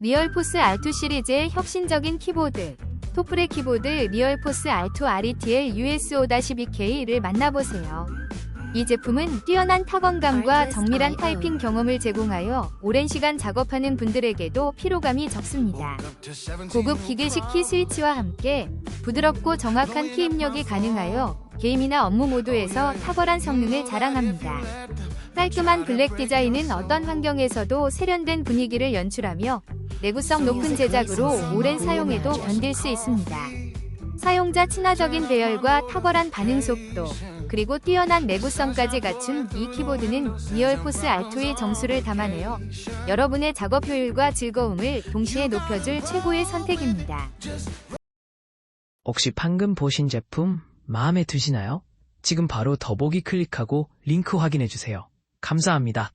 리얼포스 R2 시리즈의 혁신적인 키보드 토프레 키보드 리얼포스 R2 RETL US5-2K를 만나보세요. 이 제품은 뛰어난 타건감과 정밀한 타이핑 경험을 제공하여 오랜 시간 작업하는 분들에게도 피로감이 적습니다. 고급 기계식 키 스위치와 함께 부드럽고 정확한 키 입력이 가능하여 게임이나 업무 모드에서 탁월한 성능을 자랑합니다. 깔끔한 블랙 디자인은 어떤 환경에서도 세련된 분위기를 연출하며 내구성 높은 제작으로 오랜 사용에도 견딜 수 있습니다. 사용자 친화적인 배열과 탁월한 반응 속도, 그리고 뛰어난 내구성까지 갖춘 이 키보드는 리얼포스 R2의 정수를 담아내어 여러분의 작업 효율과 즐거움을 동시에 높여줄 최고의 선택입니다. 혹시 방금 보신 제품 마음에 드시나요? 지금 바로 더보기 클릭하고 링크 확인해주세요. 감사합니다.